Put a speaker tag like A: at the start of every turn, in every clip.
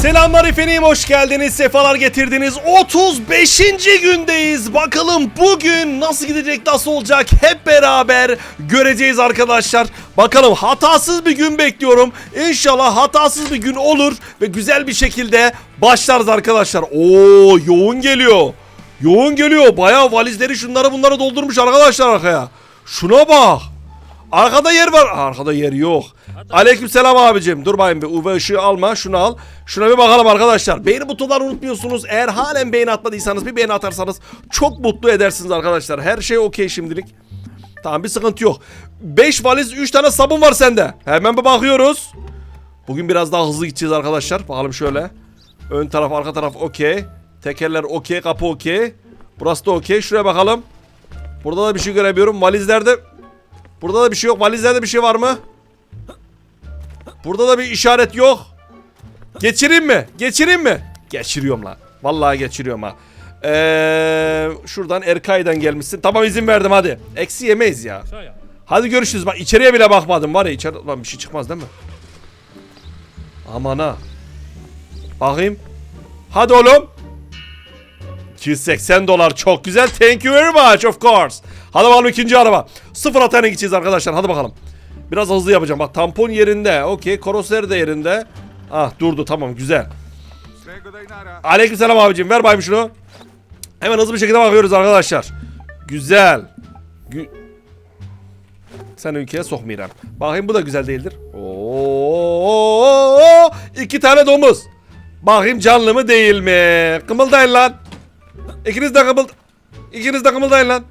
A: Selamlar efendim hoş geldiniz sefalar getirdiniz. 35. gündeyiz. Bakalım bugün nasıl gidecek nasıl olacak? Hep beraber göreceğiz arkadaşlar. Bakalım hatasız bir gün bekliyorum. İnşallah hatasız bir gün olur ve güzel bir şekilde başlarız arkadaşlar. Oo yoğun geliyor. Yoğun geliyor. Bayağı valizleri şunları bunları doldurmuş arkadaşlar arkaya. Şuna bak Arkada yer var. Arkada yer yok. Aleykümselam abicim. Dur bakayım bir UV ışığı alma. Şunu al. Şuna bir bakalım arkadaşlar. Beğeni butonlarını unutmuyorsunuz. Eğer halen beğeni atmadıysanız bir beğeni atarsanız çok mutlu edersiniz arkadaşlar. Her şey okey şimdilik. Tamam bir sıkıntı yok. 5 valiz 3 tane sabun var sende. Hemen bir bakıyoruz. Bugün biraz daha hızlı gideceğiz arkadaşlar. Bakalım şöyle. Ön taraf arka taraf okey. Tekerler okey. Kapı okey. Burası da okey. Şuraya bakalım. Burada da bir şey göremiyorum. Valizlerde Burada da bir şey yok. Valizlerde bir şey var mı? Burada da bir işaret yok. Geçireyim mi? Geçireyim mi? Geçiriyorum lan. Vallahi geçiriyorum ha. Ee, şuradan Erkay'dan gelmişsin. Tamam izin verdim hadi. Eksi yemeyiz ya. Hadi görüşürüz. Bak içeriye bile bakmadım var ya içeride lan bir şey çıkmaz değil mi? Aman ha. Bakayım. Hadi oğlum. 280 dolar çok güzel. Thank you very much of course. Hadi bakalım ikinci araba. Sıfır hatayla gideceğiz arkadaşlar. Hadi bakalım. Biraz hızlı yapacağım. Bak tampon yerinde. Okey. Koroseri de yerinde. Ah durdu tamam güzel. Aleykümselam abicim. Ver bayım şunu. Hemen hızlı bir şekilde bakıyoruz arkadaşlar. Güzel. Gü Sen ülkeye sokmayacağım. Bakayım bu da güzel değildir. Oo, iki tane domuz. Bakayım canlı mı değil mi? Kımıldayın lan. İkiniz de kımıl... İkiniz de kımıldayın lan.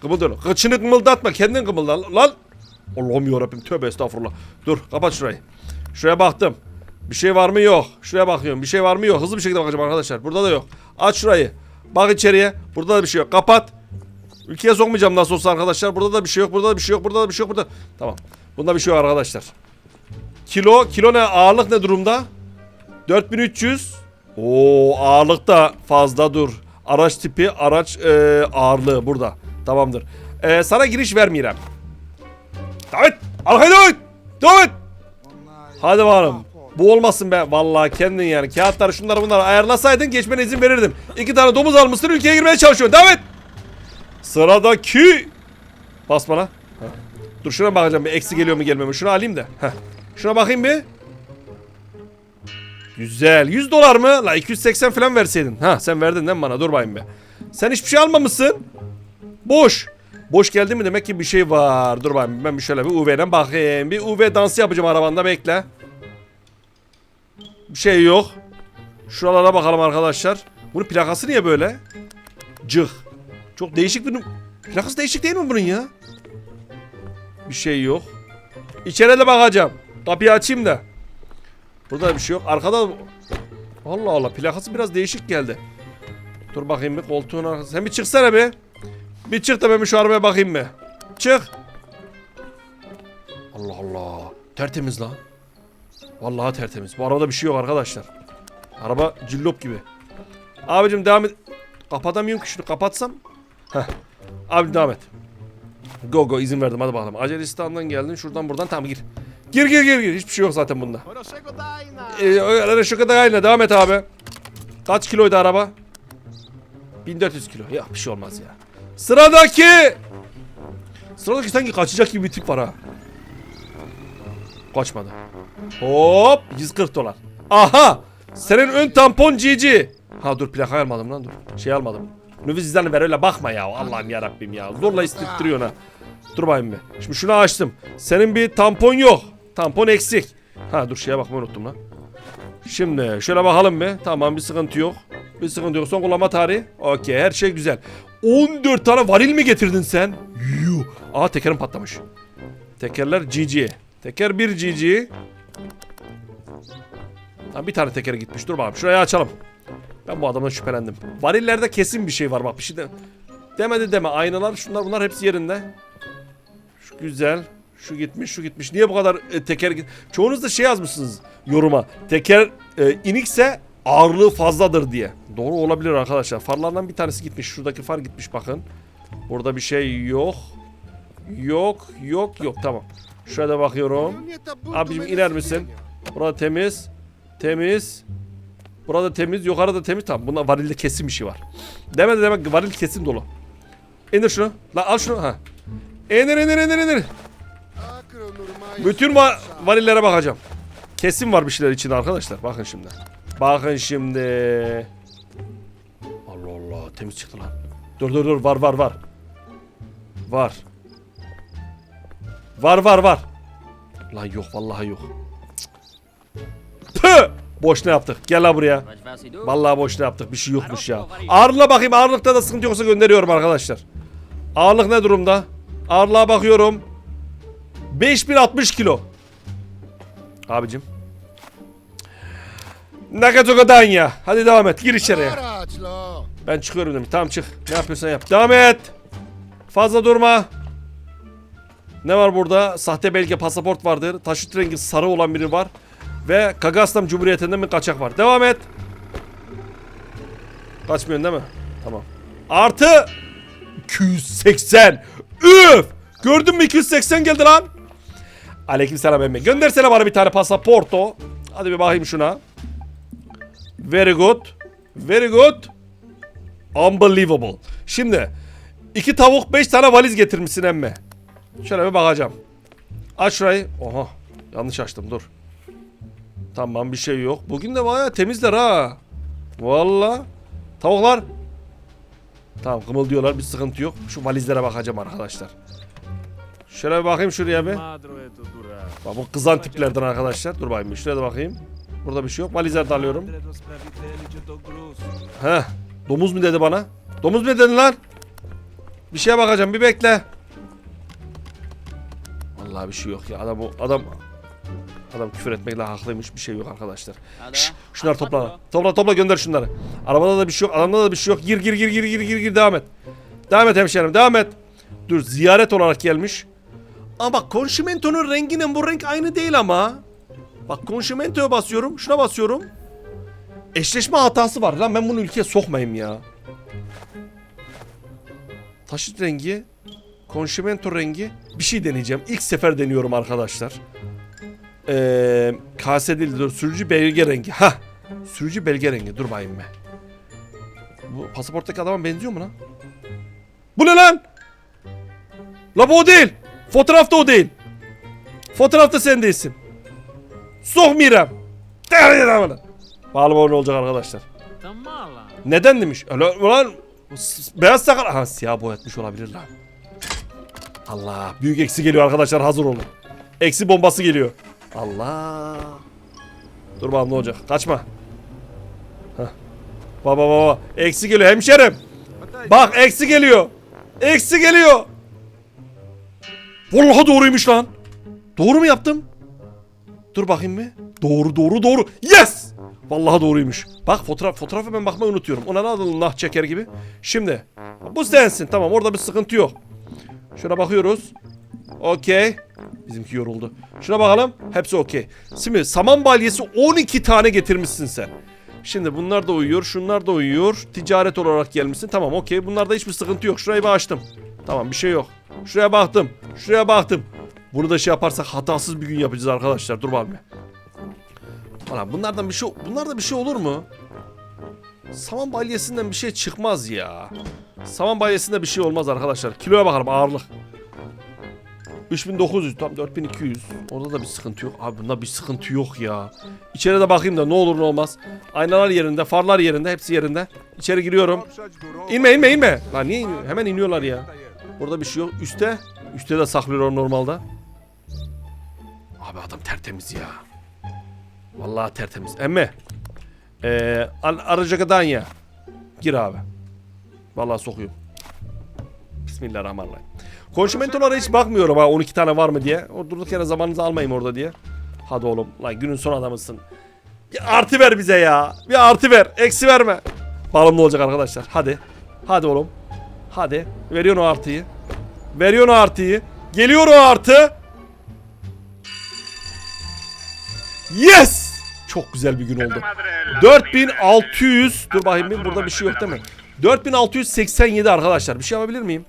A: Kımıldayın. Kıçını kımıldatma. Kendin kımılda lan. Allah'ım yarabbim tövbe estağfurullah. Dur kapat şurayı. Şuraya baktım. Bir şey var mı yok. Şuraya bakıyorum. Bir şey var mı yok. Hızlı bir şekilde bakacağım arkadaşlar. Burada da yok. Aç şurayı. Bak içeriye. Burada da bir şey yok. Kapat. Ülkeye sokmayacağım nasıl olsa arkadaşlar. Burada da bir şey yok. Burada da bir şey yok. Burada da bir şey yok. Burada. Tamam. Bunda bir şey yok arkadaşlar. Kilo. Kilo ne? Ağırlık ne durumda? 4300. Oo ağırlık da fazla dur. Araç tipi, araç e, ağırlığı burada. Tamamdır. E, sana giriş vermeyeceğim. Devam et. Arkaya devam et. Hadi bakalım. Bu olmasın be. Vallahi kendin yani. Kağıtları şunları bunları ayarlasaydın geçmene izin verirdim. İki tane domuz almışsın ülkeye girmeye çalışıyorsun. Devam. Sıradaki. Bas bana. Heh. Dur şuna bakacağım bir eksi geliyor mu gelmiyor mu. Şunu alayım da. Heh. Şuna bakayım bir. Güzel. 100 dolar mı? La 280 falan verseydin. Ha sen verdin mi bana? Dur bakayım be. Sen hiçbir şey almamışsın. Boş. Boş geldi mi demek ki bir şey var. Dur bakayım ben bir şöyle bir UV'den bakayım. Bir UV dansı yapacağım arabanda bekle. Bir şey yok. Şuralara bakalım arkadaşlar. Bunun plakası niye böyle? Cıh. Çok değişik bir... Plakası değişik değil mi bunun ya? Bir şey yok. İçeri de bakacağım. Kapıyı açayım da. Burada da bir şey yok. Arkada Allah Allah plakası biraz değişik geldi. Dur bakayım bir koltuğun arkası. Sen bir çıksana bir. Bir çık da ben bir şu arabaya bakayım bir. Çık. Allah Allah. Tertemiz lan. Vallahi tertemiz. Bu arabada bir şey yok arkadaşlar. Araba cillop gibi. Abicim devam et. Kapatamıyorum ki şunu kapatsam. Heh. Abi devam et. Go go izin verdim hadi bakalım. Acelistan'dan geldin şuradan buradan tamam gir. Gir gir gir gir. Hiçbir şey yok zaten bunda.
B: Svego Dainara.
A: Ee. Devam et abi. Kaç kiloydu araba? 1400 kilo. Ya bir şey olmaz ya. Sıradaki. Sıradaki sanki kaçacak gibi bir tip var ha. Kaçmadı. Hop 140 dolar. Aha. Senin ön tampon GG. Ha dur plaka almadım lan dur. Şey almadım. Nüfus cüzdanı ver öyle bakma ya. Allah'ım ya Rabbim ya. Zorla istirttiriyorsun ha. Dur bakayım bir. Şimdi şunu açtım. Senin bir tampon yok. Tampon eksik. Ha dur şeye bakmayı unuttum lan. Şimdi şöyle bakalım bir. Tamam bir sıkıntı yok. Bir sıkıntı yok. Son kullanma tarihi. Okey her şey güzel. 14 tane varil mi getirdin sen? Yuh. Aa tekerim patlamış. Tekerler GG. Teker 1 GG. Tamam bir tane teker gitmiş. Dur bakalım şurayı açalım. Ben bu adamdan şüphelendim. Varillerde kesin bir şey var bak bir şey de. Demedi deme aynalar şunlar bunlar hepsi yerinde. Şu güzel. Şu gitmiş şu gitmiş. Niye bu kadar e, teker? Çoğunuz da şey yazmışsınız yoruma. Teker e, inikse ağırlığı fazladır diye. Doğru olabilir arkadaşlar. Farlardan bir tanesi gitmiş. Şuradaki far gitmiş bakın. Burada bir şey yok. Yok yok yok tamam. Şurada bakıyorum. Abicim iner misin? Burada temiz. Temiz. Burada temiz, yukarıda temiz. Tamam bunda varilde kesin bir şey var. Demedi demek varil kesin dolu. İndir şunu. La al şunu. Ha. İndir indir indir indir. Bütün va varillere bakacağım. Kesin var bir şeyler içinde arkadaşlar. Bakın şimdi. Bakın şimdi. Allah Allah temiz çıktı lan. Dur dur dur var var var. Var. Var var var. Lan yok vallahi yok. Püh! Boş ne yaptık? Gel lan buraya. Vallahi boş ne yaptık? Bir şey yokmuş ya. Ağırlığa bakayım. Ağırlıkta da sıkıntı yoksa gönderiyorum arkadaşlar. Ağırlık ne durumda? Ağırlığa bakıyorum. 5060 kilo. Abicim. Nakatogadanya. Hadi devam et. Gir içeriye. Ben çıkıyorum demiş. Tamam çık. Ne yapıyorsan yap. Devam et. Fazla durma. Ne var burada? Sahte belge pasaport vardır. Taşıt rengi sarı olan biri var. Ve Kagastam Cumhuriyeti'nden bir kaçak var. Devam et. Kaçmıyorsun değil mi? Tamam. Artı 280. Üf! Gördün mü 280 geldi lan. Aleykümselam emmi. Göndersene bana bir tane pasaporto. Hadi bir bakayım şuna. Very good. Very good. Unbelievable. Şimdi iki tavuk beş tane valiz getirmişsin emme. Şöyle bir bakacağım. Aç şurayı. Oha yanlış açtım dur. Tamam bir şey yok. Bugün de bayağı temizler ha. Valla. Tavuklar. Tamam kımıldıyorlar bir sıkıntı yok. Şu valizlere bakacağım arkadaşlar. Şöyle bir bakayım şuraya bir. Bak bu kızan tiplerden arkadaşlar. Dur bakayım şuraya da bakayım. Burada bir şey yok. Valizleri de alıyorum. Heh. Domuz mu dedi bana? Domuz mu dedin lan? Bir şeye bakacağım bir bekle. Vallahi bir şey yok ya. Adam adam adam küfür etmekle haklıymış. Bir şey yok arkadaşlar.
C: Ada.
A: Şş, şunları topla. Topla topla gönder şunları. Arabada da bir şey yok. Adamda da bir şey yok. Gir gir gir gir gir gir gir devam et. Devam et hemşerim devam et. Dur ziyaret olarak gelmiş. Ama bak konşimentonun renginin bu renk aynı değil ama. Bak konşimentoya basıyorum. Şuna basıyorum. Eşleşme hatası var lan ben bunu ülkeye sokmayayım ya. Taşıt rengi, konşimento rengi bir şey deneyeceğim. İlk sefer deniyorum arkadaşlar. Ee, kase değil dur sürücü belge rengi. Ha, sürücü belge rengi. Dur bakayım be. Bu pasaporttaki adama benziyor mu lan? Bu ne lan? La bu o değil. Fotoğrafta o değil. Fotoğrafta sen değilsin. Değerli bana. Bağlama ne olacak arkadaşlar. Neden demiş? Öyle ulan beyaz sakal. Ha siyah boyatmış olabilir lan. Allah büyük eksi geliyor arkadaşlar hazır olun. Eksi bombası geliyor. Allah. Dur bakalım ne olacak. Kaçma. Heh. Baba baba. Eksi geliyor hemşerim. Bak eksi geliyor. Eksi geliyor. Vallahi doğruymuş lan. Doğru mu yaptım? Dur bakayım bir. Doğru doğru doğru. Yes! Vallahi doğruymuş. Bak fotoğraf fotoğrafa ben bakmayı unutuyorum. Ona ne alalım nah çeker gibi. Şimdi bu sensin tamam orada bir sıkıntı yok. Şuna bakıyoruz. Okey. Bizimki yoruldu. Şuna bakalım. Hepsi okey. Şimdi saman balyesi 12 tane getirmişsin sen. Şimdi bunlar da uyuyor. Şunlar da uyuyor. Ticaret olarak gelmişsin. Tamam okey. Bunlarda hiçbir sıkıntı yok. Şurayı bir. Tamam bir şey yok. Şuraya baktım. Şuraya baktım. Bunu da şey yaparsak hatasız bir gün yapacağız arkadaşlar. Dur bakalım. Ulan bunlardan bir şey bunlarda bir şey olur mu? Saman balyesinden bir şey çıkmaz ya. Saman balyesinde bir şey olmaz arkadaşlar. Kiloya bakalım ağırlık. 3900 tam 4200. Orada da bir sıkıntı yok. Abi bunda bir sıkıntı yok ya. İçeri de bakayım da ne olur ne olmaz. Aynalar yerinde, farlar yerinde, hepsi yerinde. İçeri giriyorum. İnme inme inme. Lan niye iniyor? Hemen iniyorlar ya. Burada bir şey yok. Üste. Üste de saklıyorum normalde. Abi adam tertemiz ya. Vallahi tertemiz. Emme. Ee, Aracakadan ya. Gir abi. Vallahi sokuyorum. Bismillahirrahmanirrahim. Konşimentolara hiç bakmıyorum ha 12 tane var mı diye. O durduk yere zamanınızı almayayım orada diye. Hadi oğlum. Lan günün son adamısın. Bir artı ver bize ya. Bir artı ver. Eksi verme. Bakalım ne olacak arkadaşlar. Hadi. Hadi oğlum. Hadi. Veriyorsun o artıyı. Veriyorsun o artıyı. Geliyor o artı. Yes! Çok güzel bir gün oldu. 4600 Dur bakayım bir burada bir şey yok değil mi? 4687 arkadaşlar. Bir şey yapabilir miyim?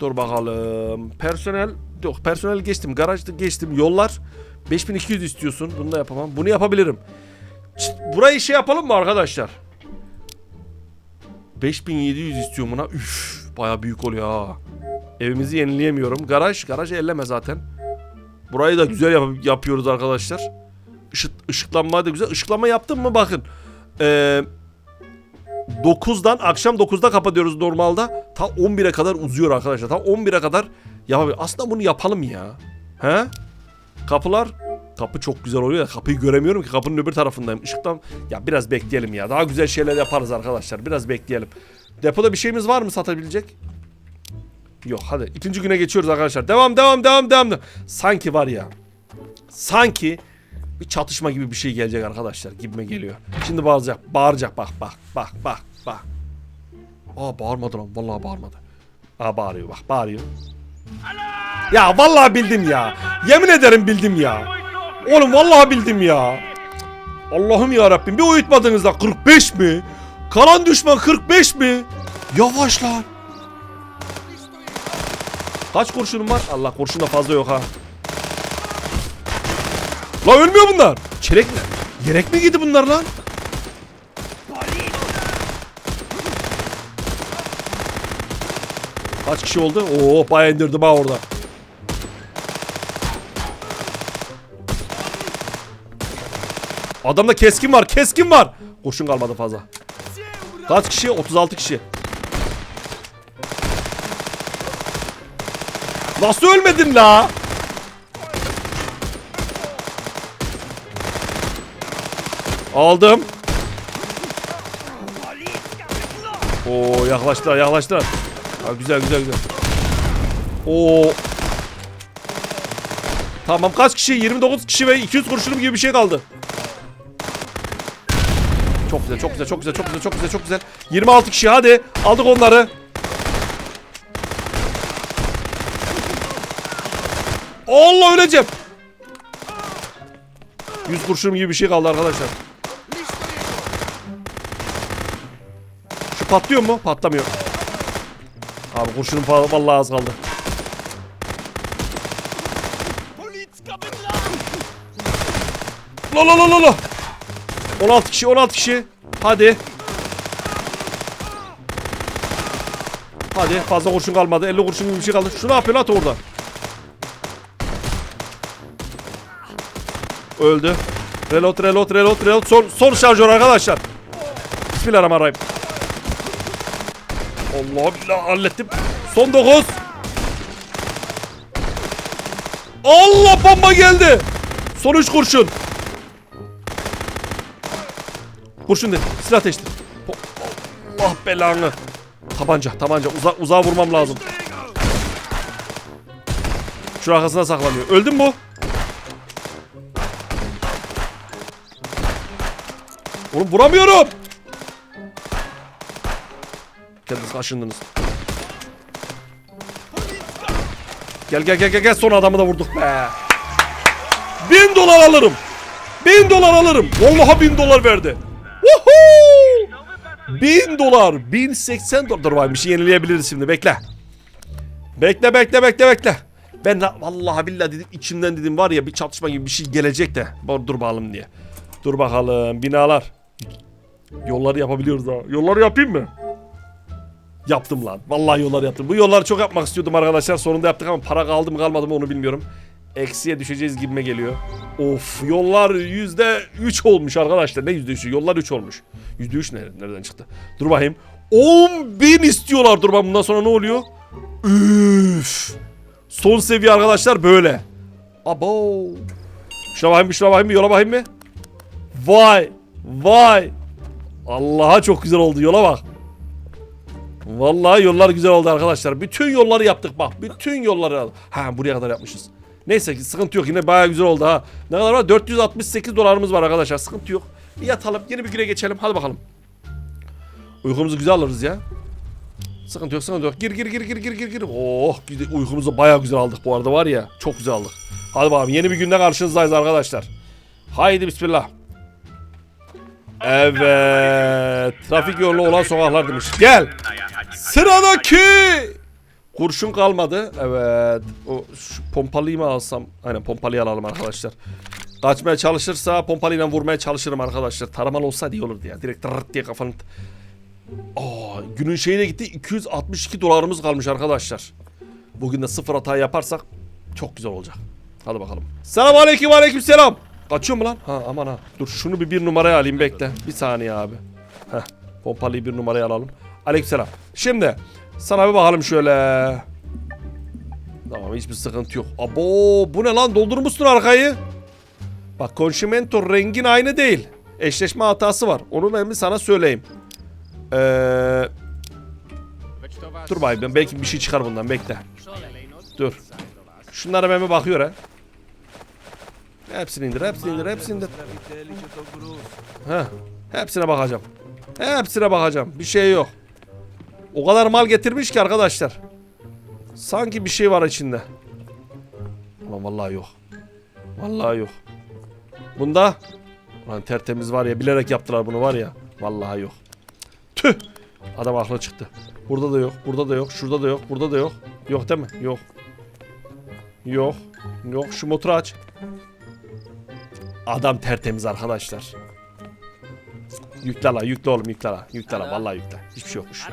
A: Dur bakalım. Personel yok personel geçtim. Garajda geçtim. Yollar 5200 istiyorsun. Bunu da yapamam. Bunu yapabilirim. Ç- Burayı şey yapalım mı arkadaşlar? 5700 istiyorum buna. Üf, baya büyük oluyor ha. Evimizi yenileyemiyorum. Garaj, garaj elleme zaten. Burayı da güzel yap- yapıyoruz arkadaşlar. Işık, ışıklanma da güzel. Işıklanma yaptım mı bakın. Ee, 9'dan akşam 9'da kapatıyoruz normalde. Ta 11'e kadar uzuyor arkadaşlar. Ta 11'e kadar yapabilir. Aslında bunu yapalım ya. He? Kapılar Kapı çok güzel oluyor ya kapıyı göremiyorum ki kapının öbür tarafındayım. Işıktan ya biraz bekleyelim ya. Daha güzel şeyler yaparız arkadaşlar. Biraz bekleyelim. Depoda bir şeyimiz var mı satabilecek? Yok hadi ikinci güne geçiyoruz arkadaşlar. Devam devam devam devam. Sanki var ya. Sanki bir çatışma gibi bir şey gelecek arkadaşlar gibime geliyor. Şimdi bağıracak. Bağıracak bak bak bak bak bak. Aa bağırmadı lan. Vallahi bağırmadı. Aa bağırıyor bak bağırıyor. Ya vallahi bildim ya. Yemin ederim bildim ya. Oğlum vallahi bildim ya. Allah'ım ya Rabbim bir uyutmadınız da 45 mi? Kalan düşman 45 mi? Yavaş lan. Kaç kurşunum var? Allah kurşun da fazla yok ha. La ölmüyor bunlar. Çelek mi? Yelek mi giydi bunlar lan? Kaç kişi oldu? Oo bayağı indirdim ha orada. Adamda keskin var, keskin var. Kurşun kalmadı fazla. Kaç kişi? 36 kişi. Nasıl ölmedin la? Aldım. Oo yaklaştılar, yaklaştılar. Ha, güzel, güzel, güzel. Oo. Tamam kaç kişi? 29 kişi ve 200 kurşunum gibi bir şey kaldı. Güzel, çok güzel, çok güzel, çok güzel, çok güzel, çok güzel. 26 kişi hadi. Aldık onları. Allah öleceğim. 100 kurşunum gibi bir şey kaldı arkadaşlar. Şu patlıyor mu? Patlamıyor. Abi kurşunum vallahi az kaldı. La la la la la. 16 kişi 16 kişi. Hadi. Hadi fazla kurşun kalmadı. 50 kurşun bir şey kaldı. Şu ne yapıyor lan orada? Öldü. Reload reload reload reload. Son, son şarjör arkadaşlar. Bismillahirrahmanirrahim. Allah billah hallettim. Son 9. Allah bomba geldi. Son 3 kurşun. Kurşun dedi. Silah. Po- Allah belanı. Tabanca, tabanca. Uza uzağa vurmam lazım. Şu arkasına saklanıyor. Öldün mü? bu? Oğlum vuramıyorum. Kendiniz kaşındınız. Gel gel gel gel gel son adamı da vurduk be. Bin dolar alırım. Bin dolar alırım. Vallahi bin dolar verdi. Woohoo! Bin dolar. Bin seksen dolar. Dur bakayım bir şey yenileyebiliriz şimdi bekle. Bekle bekle bekle bekle. Ben vallahi billahi dedim içimden dedim var ya bir çatışma gibi bir şey gelecek de. Dur bakalım diye. Dur bakalım binalar. Yolları yapabiliyoruz ha. Yolları yapayım mı? Yaptım lan. Vallahi yollar yaptım. Bu yolları çok yapmak istiyordum arkadaşlar. Sonunda yaptık ama para kaldı mı kalmadı mı onu bilmiyorum. Eksiye düşeceğiz gibime geliyor. Of yollar yüzde üç olmuş arkadaşlar. Ne yüzde üçü? Yollar üç olmuş. Yüzde üç nereden, çıktı? Dur bakayım. 10 bin istiyorlar. Dur bakayım bundan sonra ne oluyor? Üf. Son seviye arkadaşlar böyle. Abo. Şuna bakayım şuna bakayım yola bakayım bir. Vay. Vay. Allah'a çok güzel oldu yola bak. Vallahi yollar güzel oldu arkadaşlar. Bütün yolları yaptık bak. Bütün yolları Ha buraya kadar yapmışız. Neyse ki sıkıntı yok. Yine bayağı güzel oldu ha. Ne kadar var? 468 dolarımız var arkadaşlar. Sıkıntı yok. Bir yatalım. Yeni bir güne geçelim. Hadi bakalım. Uykumuzu güzel alırız ya. Sıkıntı yok, sıkıntı yok. Gir gir gir gir gir gir gir. Oh, uykumuzu bayağı güzel aldık bu arada var ya. Çok güzel aldık. Hadi bakalım. Yeni bir günde karşınızdayız arkadaşlar. Haydi bismillah. Evet. Trafik yolu olan sokaklar demiş. Gel. Sıradaki. Kurşun kalmadı. Evet. O şu pompalıyı mı alsam? Aynen pompalıyı alalım arkadaşlar. Kaçmaya çalışırsa pompalıyla vurmaya çalışırım arkadaşlar. Taramalı olsaydı iyi olurdu ya. Direkt tırırt diye kafanı... Aa, günün şeyine gitti. 262 dolarımız kalmış arkadaşlar. Bugün de sıfır hata yaparsak çok güzel olacak. Hadi bakalım. Selam aleyküm aleyküm selam. Kaçıyor mu lan? Ha aman ha. Dur şunu bir bir numaraya alayım bekle. Bir saniye abi. Heh. Pompalıyı bir numaraya alalım. Aleyküm selam. Şimdi sana bir bakalım şöyle. Tamam hiçbir sıkıntı yok. Abo bu ne lan doldurmuşsun arkayı. Bak Conchimento rengin aynı değil. Eşleşme hatası var. Onu ben bir sana söyleyeyim. Ee, dur bay ben belki bir şey çıkar bundan bekle. Dur. Şunlara ben bir bakıyor ha. Hepsini indir, hepsini indir, hepsini indir. Heh, hepsine bakacağım. Hepsine bakacağım. Bir şey yok. O kadar mal getirmiş ki arkadaşlar. Sanki bir şey var içinde. Ama vallahi yok. Vallahi yok. Bunda Lan tertemiz var ya bilerek yaptılar bunu var ya. Vallahi yok. Tüh. Adam aklı çıktı. Burada da yok. Burada da yok. Şurada da yok. Burada da yok. Yok değil mi? Yok. Yok. Yok. Şu motoru aç. Adam tertemiz arkadaşlar. Yükle la. Yükle oğlum yükle la. Yükle la. Vallahi yükle. Hiçbir şey yokmuş.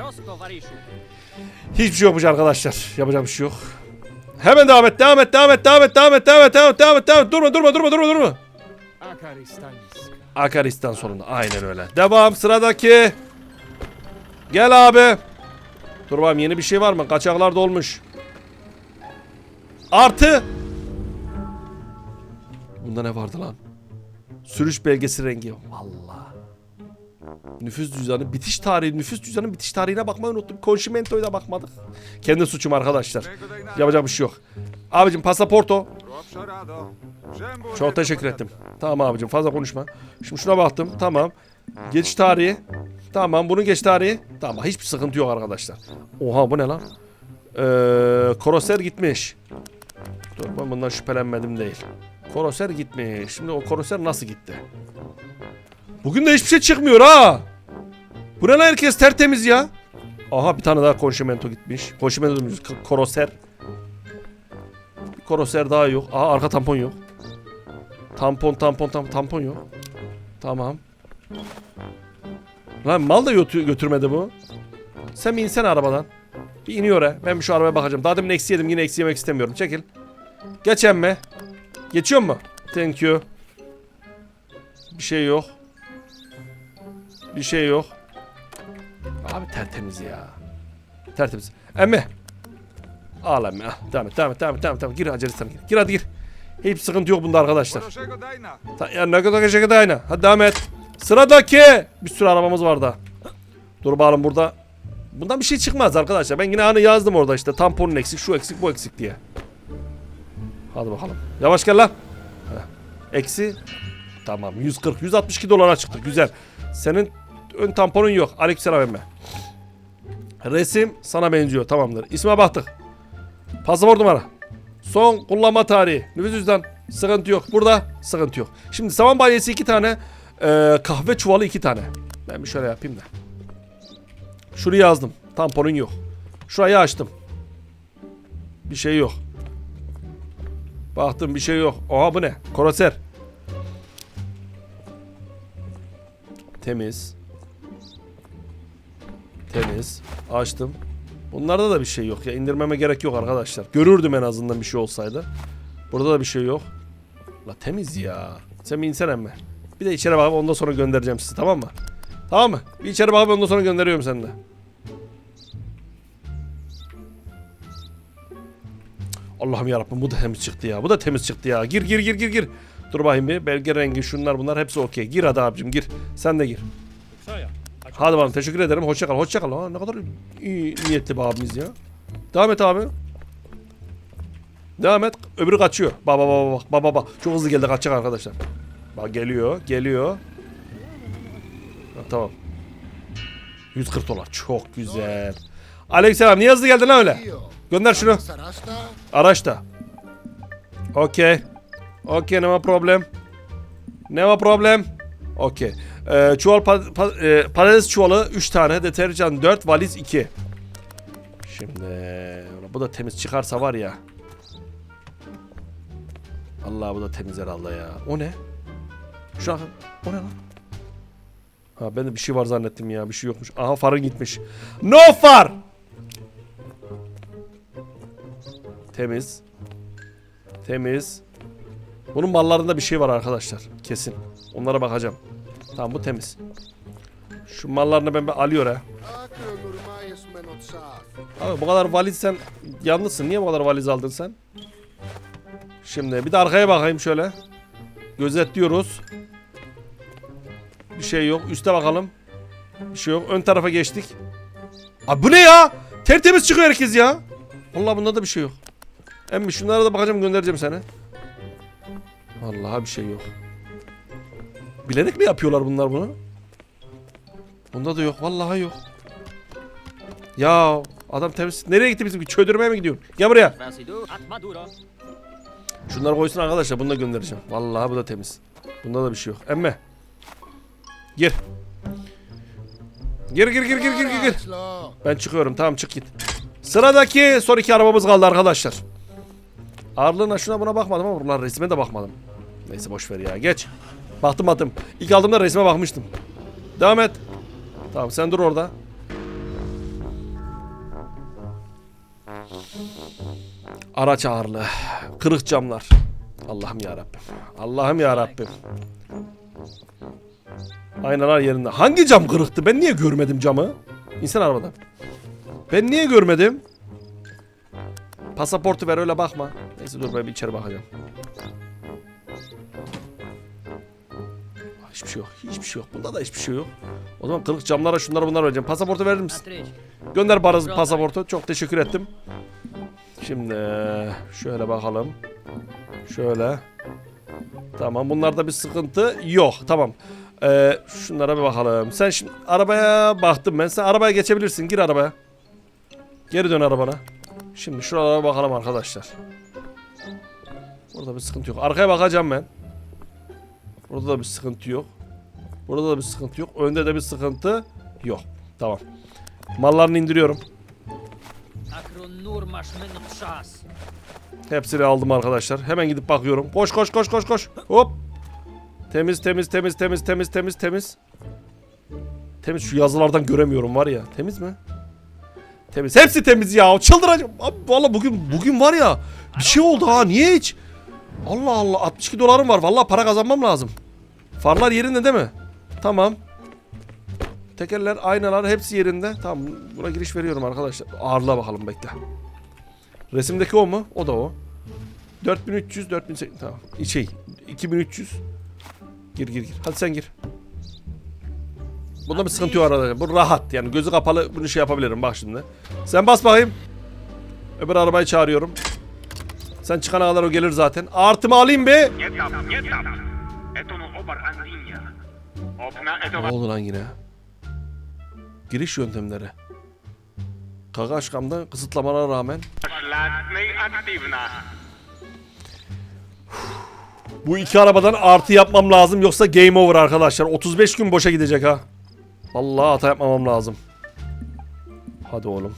A: Hiçbir şey yokmuş arkadaşlar. Yapacak bir şey yok. Hemen devam et. Devam et. Devam et. Devam et. Devam et. Devam et. Devam et. Devam et. Devam et. Durma durma durma durma durma. Akaristan sonunda. Aynen öyle. Devam sıradaki. Gel abi. Dur bakayım yeni bir şey var mı? Kaçaklar dolmuş. Artı. Bunda ne vardı lan? Sürüş belgesi rengi. Vallahi. Nüfus cüzdanı, bitiş tarihi, nüfus cüzdanı bitiş tarihine bakmayı unuttum. Konşimento'ya da bakmadık. Kendi suçum arkadaşlar. Yapacak bir şey yok. Abicim pasaporto. Çok teşekkür ettim. Tamam abicim fazla konuşma. Şimdi şuna baktım. Tamam. Geç tarihi. Tamam bunun geç tarihi. Tamam hiçbir sıkıntı yok arkadaşlar. Oha bu ne lan? Ee, Koroser gitmiş. Dur ben bundan şüphelenmedim değil. Koroser gitmiş. Şimdi o Koroser nasıl gitti? Bugün de hiçbir şey çıkmıyor ha. Bu ne lan herkes tertemiz ya. Aha bir tane daha Konşimento gitmiş. Konşimento demiş. Koroser. Bir Koroser daha yok. Aha arka tampon yok. Tampon tampon tampon tampon yok. Tamam. Lan mal da götü- götürmedi bu. Sen bir insene arabadan. Bir iniyor he. Ben şu arabaya bakacağım. Daha demin eksi yedim yine eksi yemek istemiyorum. Çekil. Geç emme. Geçiyor mu? Thank you. Bir şey yok. Bir şey yok. Abi tertemiz ya. Tertemiz. Emme. Al emme. al. Et. Devam et. Devam et. Gir Acaristan gir. Gir hadi gir. Hiç sıkıntı yok bunda arkadaşlar. Ya ne kadar şekilde de aynı. Hadi devam et. Sıradaki. Bir sürü arabamız var da. Dur bakalım burada. Bundan bir şey çıkmaz arkadaşlar. Ben yine hani yazdım orada işte. Tamponun eksik, şu eksik, bu eksik diye. Hadi bakalım. Yavaş gel lan. Heh. Eksi. Tamam 140, 162 dolara çıktı. Güzel. Senin ön tamponun yok. Aleykümselam emme. Resim sana benziyor. Tamamdır. İsme baktık. Pasaport numara. Son kullanma tarihi. Nüfus cüzdan. Sıkıntı yok. Burada sıkıntı yok. Şimdi saman balyesi iki tane. eee, kahve çuvalı iki tane. Ben bir şöyle yapayım da. Şurayı yazdım. Tamponun yok. Şurayı açtım. Bir şey yok. Baktım bir şey yok. Oha bu ne? Koroser. Temiz. Temiz. Açtım. Bunlarda da bir şey yok ya. İndirmeme gerek yok arkadaşlar. Görürdüm en azından bir şey olsaydı. Burada da bir şey yok. La temiz ya. Sen bir insen emme. Bir de içeri bakıp ondan sonra göndereceğim sizi tamam mı? Tamam mı? Bir içeri bakıp ondan sonra gönderiyorum seni de. Allah'ım yarabbim bu da temiz çıktı ya. Bu da temiz çıktı ya. Gir gir gir gir gir. Dur bakayım bir. Belge rengi şunlar bunlar hepsi okey. Gir hadi abicim gir. Sen de gir. Hadi bakalım teşekkür ederim. Hoşça kal. Hoşça kal. Aa, ne kadar iyi niyetli bir abimiz ya. Devam et abi. Devam et. Öbürü kaçıyor. Baba baba bak. Baba baba. Çok hızlı geldi kaçacak arkadaşlar. Bak geliyor. Geliyor. Ha, tamam. 140 dolar. Çok güzel. Aleykümselam. Niye hızlı geldin lan öyle? Gönder şunu. Araçta. Okey. Okey no problem. No problem. Okey. Ee, çuval pa- pa- e, patates çuvalı 3 tane, deterjan 4, valiz 2. Şimdi bu da temiz çıkarsa var ya. Allah bu da temiz herhalde ya. O ne? Şu an o ne lan? Ha ben de bir şey var zannettim ya. Bir şey yokmuş. Aha farın gitmiş. No far! Temiz. Temiz. Bunun mallarında bir şey var arkadaşlar. Kesin. Onlara bakacağım. Tamam bu temiz. Şu mallarını ben, ben alıyor ha. Abi bu kadar valiz sen yalnızsın. Niye bu kadar valiz aldın sen? Şimdi bir de arkaya bakayım şöyle. Gözetliyoruz. Bir şey yok. Üste bakalım. Bir şey yok. Ön tarafa geçtik. Abi bu ne ya? Tertemiz çıkıyor herkes ya. Allah bunda da bir şey yok. Emmi şunlara da bakacağım göndereceğim seni. Vallahi bir şey yok. Bilerek mi yapıyorlar bunlar bunu? Bunda da yok. Vallahi yok. Ya adam temiz. Nereye gitti bizim? Çöldürmeye mi gidiyorsun? Gel buraya. Şunları koysun arkadaşlar. Bunu da göndereceğim. Vallahi bu da temiz. Bunda da bir şey yok. Emme. Gir. Gir gir gir gir gir gir. Ben çıkıyorum. Tamam çık git. Sıradaki son iki arabamız kaldı arkadaşlar. Ağırlığına şuna buna bakmadım ama bunlar resme de bakmadım. Neyse boş ver ya. Geç. Baktım baktım. İlk aldığımda resme bakmıştım. Devam et. Tamam sen dur orada. Araç ağırlığı. Kırık camlar. Allah'ım ya Rabbim. Allah'ım ya Rabbim. Aynalar yerinde. Hangi cam kırıktı? Ben niye görmedim camı? İnsan arabadan. Ben niye görmedim? Pasaportu ver öyle bakma. Neyse dur ben bir içeri bakacağım. Hiçbir şey yok. Hiçbir şey yok. Bunda da hiçbir şey yok. O zaman kırık camlara şunları bunları vereceğim. Pasaportu verir misin? Gönder bana pasaportu. Çok teşekkür ettim. Şimdi şöyle bakalım. Şöyle. Tamam bunlarda bir sıkıntı yok. Tamam. Ee, şunlara bir bakalım. Sen şimdi arabaya baktım ben. Sen arabaya geçebilirsin. Gir arabaya. Geri dön arabana. Şimdi şuralara bakalım arkadaşlar. Burada bir sıkıntı yok. Arkaya bakacağım ben. Burada da bir sıkıntı yok. Burada da bir sıkıntı yok. Önde de bir sıkıntı yok. Tamam. Mallarını indiriyorum. Hepsini aldım arkadaşlar. Hemen gidip bakıyorum. Koş koş koş koş koş. Hop. Temiz temiz temiz temiz temiz temiz temiz. Temiz şu yazılardan göremiyorum var ya. Temiz mi? Temiz. Hepsi temiz ya. Çıldıracağım. Abi valla bugün bugün var ya. Bir şey oldu ha. Niye hiç? Allah Allah 62 dolarım var. Valla para kazanmam lazım. Farlar yerinde değil mi? Tamam. Tekerler, aynalar hepsi yerinde. Tamam buna giriş veriyorum arkadaşlar. Ağırlığa bakalım bekle. Resimdeki o mu? O da o. 4300, 4800 tamam. Şey, 2300. Gir gir gir. Hadi sen gir. Bunda bir sıkıntı yok arada. Bu rahat yani gözü kapalı bunu şey yapabilirim bak şimdi. Sen bas bakayım. Öbür arabayı çağırıyorum. Sen çıkana kadar o gelir zaten. Artımı alayım be.
D: Nie tam, nie tam!
A: Ne oldu lan yine? Giriş yöntemleri. Kagaşkam'da kısıtlamalara rağmen. Bu iki arabadan artı yapmam lazım yoksa game over arkadaşlar. 35 gün boşa gidecek ha. Vallahi hata yapmamam lazım. Hadi oğlum.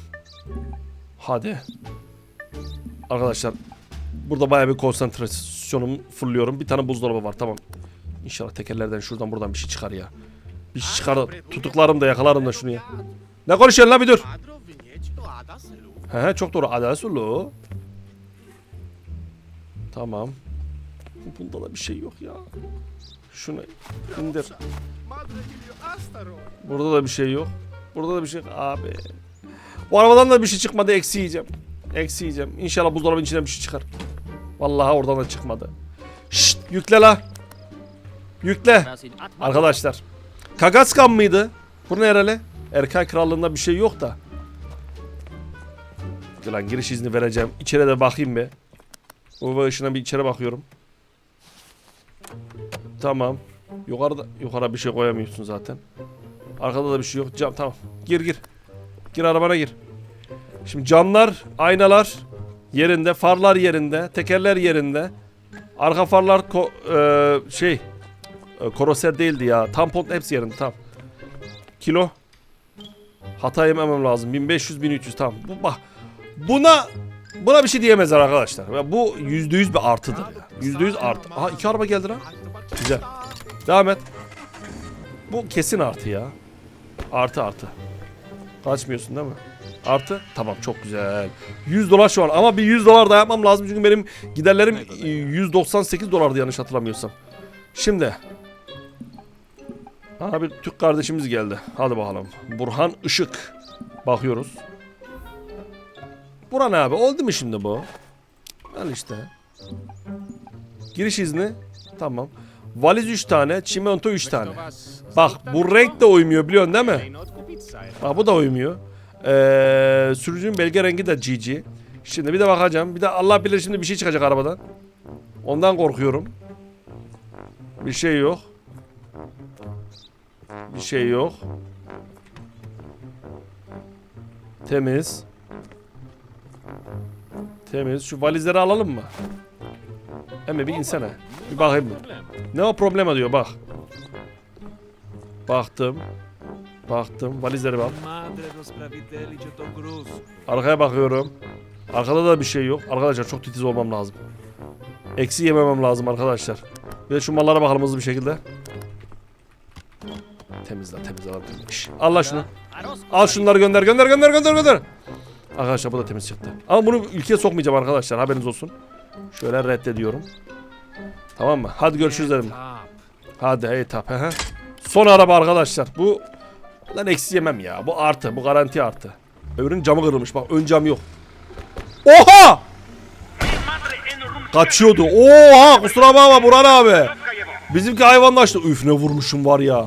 A: Hadi. Arkadaşlar burada bayağı bir konsantrasyonumu fırlıyorum. Bir tane buzdolabı var tamam. İnşallah tekerlerden şuradan buradan bir şey çıkar ya. Bir şey çıkar tutuklarım da yakalarım da şunu ya. Ne konuşuyorsun la bir dur. He he çok doğru. Adasulu. Tamam. Bunda da bir şey yok ya. Şunu indir. Burada da bir şey yok. Burada da bir şey. Abi. Bu arabadan da bir şey çıkmadı. Eksi yiyeceğim. Eksi yiyeceğim. İnşallah buzdolabının içinden bir şey çıkar. Vallahi oradan da çıkmadı. Şşt yükle la. Yükle. Arkadaşlar. Kagaskan mıydı? Bu ne herhalde? Erkay Krallığı'nda bir şey yok da. Lan giriş izni vereceğim. İçeri de bakayım be. UV ışığına bir içeri bakıyorum. Tamam. Yukarıda yukarı bir şey koyamıyorsun zaten. Arkada da bir şey yok. Cam tamam. Gir gir. Gir arabana gir. Şimdi camlar, aynalar yerinde, farlar yerinde, tekerler yerinde. Arka farlar e, şey e, Koroser değildi ya. Tampon hepsi yerinde tamam. Kilo. Hata yememem lazım. 1500 1300 tamam. Bu bak. Buna Buna bir şey diyemezler arkadaşlar. Bu yüzde yüz bir artıdır. ya. Yüzde yüz artı. Aha iki araba geldi lan. Güzel. Devam et. Bu kesin artı ya. Artı artı. Kaçmıyorsun değil mi? Artı. Tamam çok güzel. 100 dolar şu an ama bir 100 dolar da yapmam lazım çünkü benim giderlerim e, 198 dolardı yanlış hatırlamıyorsam. Şimdi. Aa bir Türk kardeşimiz geldi. Hadi bakalım. Burhan Işık. Bakıyoruz. Burhan abi oldu mu şimdi bu? Al işte. Giriş izni. Tamam. Valiz 3 tane, çimento 3 tane. Bak bu renk de uymuyor biliyorsun değil mi? Bak bu da uymuyor. Ee, sürücünün belge rengi de GG. Şimdi bir de bakacağım. Bir de Allah bilir şimdi bir şey çıkacak arabadan. Ondan korkuyorum. Bir şey yok. Bir şey yok. Temiz. Temiz. Şu valizleri alalım mı? Hemen bir insene. Bir bakayım. Ne o problema diyor bak. Baktım. Baktım. Valizleri bak. Arkaya bakıyorum. Arkada da bir şey yok. Arkadaşlar çok titiz olmam lazım. Eksi yememem lazım arkadaşlar. Bir de şu mallara bakalım hızlı bir şekilde. Temizle temizle. lan, temizle. Şş, Allah şunu. Al şunları gönder gönder gönder gönder gönder. Arkadaşlar bu da temiz çıktı. Ama bunu ülkeye sokmayacağım arkadaşlar haberiniz olsun. Şöyle reddediyorum. Tamam mı? Hadi görüşürüz dedim. Hadi etap. He. Son araba arkadaşlar. Bu lan eksi yemem ya. Bu artı. Bu garanti artı. Öbürünün camı kırılmış. Bak ön cam yok. Oha! Kaçıyordu. Oha! Kusura bakma Burhan abi. Bizimki hayvanlaştı. Üf ne vurmuşum var ya.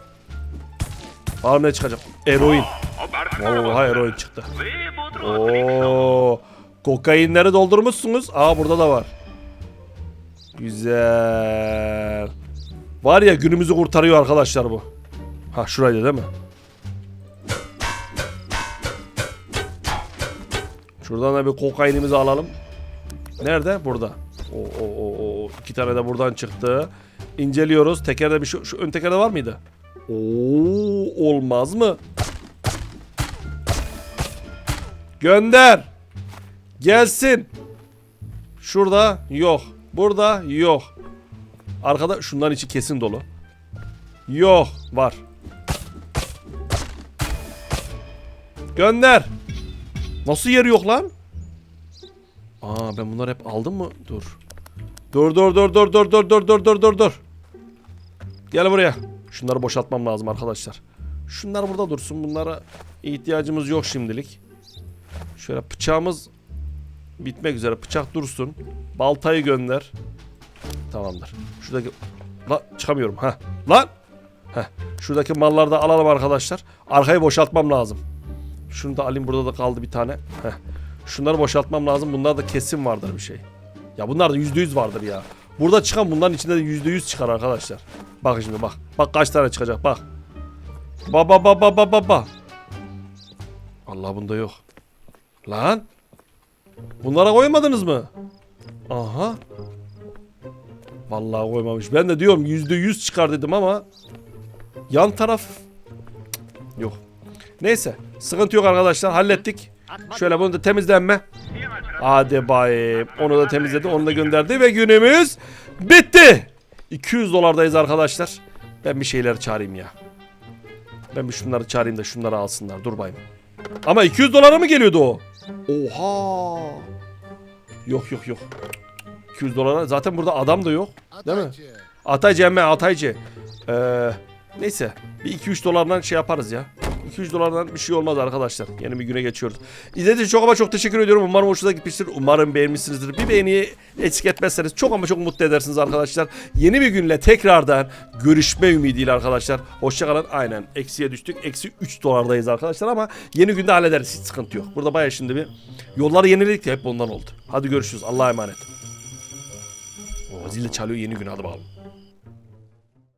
A: Bakalım ne çıkacak. Eroin. Oha eroin çıktı. Oo. Kokainleri doldurmuşsunuz. Aa burada da var. Güzel. Var ya günümüzü kurtarıyor arkadaşlar bu. Ha şuraydı değil mi? Şuradan da bir kokainimizi alalım. Nerede? Burada. O, o, o, o. iki tane de buradan çıktı. İnceliyoruz. Tekerde bir şu, şu ön tekerde var mıydı? Oo, olmaz mı? Gönder. Gelsin. Şurada yok. Burada yok. Arkada şunların içi kesin dolu. Yok. Var. Gönder. Nasıl yeri yok lan? Aa ben bunları hep aldım mı? Dur. Dur dur dur dur dur dur dur dur dur dur dur. Gel buraya. Şunları boşaltmam lazım arkadaşlar. Şunlar burada dursun. Bunlara ihtiyacımız yok şimdilik. Şöyle bıçağımız bitmek üzere. Bıçak dursun. Baltayı gönder. Tamamdır. Şuradaki... La çıkamıyorum. ha. Lan! Heh. Şuradaki malları da alalım arkadaşlar. Arkayı boşaltmam lazım. Şunu da alayım. Burada da kaldı bir tane. Heh. Şunları boşaltmam lazım. Bunlar da kesin vardır bir şey. Ya bunlar da %100 vardır ya. Burada çıkan bunların içinde de %100 çıkar arkadaşlar. Bak şimdi bak. Bak kaç tane çıkacak bak. Ba ba ba ba ba ba ba. Allah bunda yok. Lan. Bunlara koymadınız mı? Aha. Vallahi koymamış. Ben de diyorum yüzde yüz çıkar dedim ama yan taraf yok. Neyse sıkıntı yok arkadaşlar hallettik. Şöyle bunu da temizlenme. Hadi bayım. Onu da temizledi. Onu da gönderdi ve günümüz bitti. 200 dolardayız arkadaşlar. Ben bir şeyler çağırayım ya. Ben bir şunları çağırayım da şunları alsınlar. Dur bayım. Ama 200 dolara mı geliyordu o? Oha. Yok yok yok. 200 dolara. Zaten burada adam da yok. Değil mi? Ataycı emme Ataycı. Ee, neyse. Bir 2-3 dolardan şey yaparız ya. 200 dolardan bir şey olmaz arkadaşlar. Yeni bir güne geçiyoruz. İzlediğiniz çok ama çok teşekkür ediyorum. Umarım hoşunuza gitmiştir. Umarım beğenmişsinizdir. Bir beğeniyi eksik etmezseniz çok ama çok mutlu edersiniz arkadaşlar. Yeni bir günle tekrardan görüşme ümidiyle arkadaşlar. Hoşçakalın. Aynen. Eksiye düştük. Eksi 3 dolardayız arkadaşlar ama yeni günde hallederiz. Hiç sıkıntı yok. Burada bayağı şimdi bir yolları yeniledik de hep ondan oldu. Hadi görüşürüz. Allah'a emanet. Oo zil de çalıyor yeni gün hadi bakalım.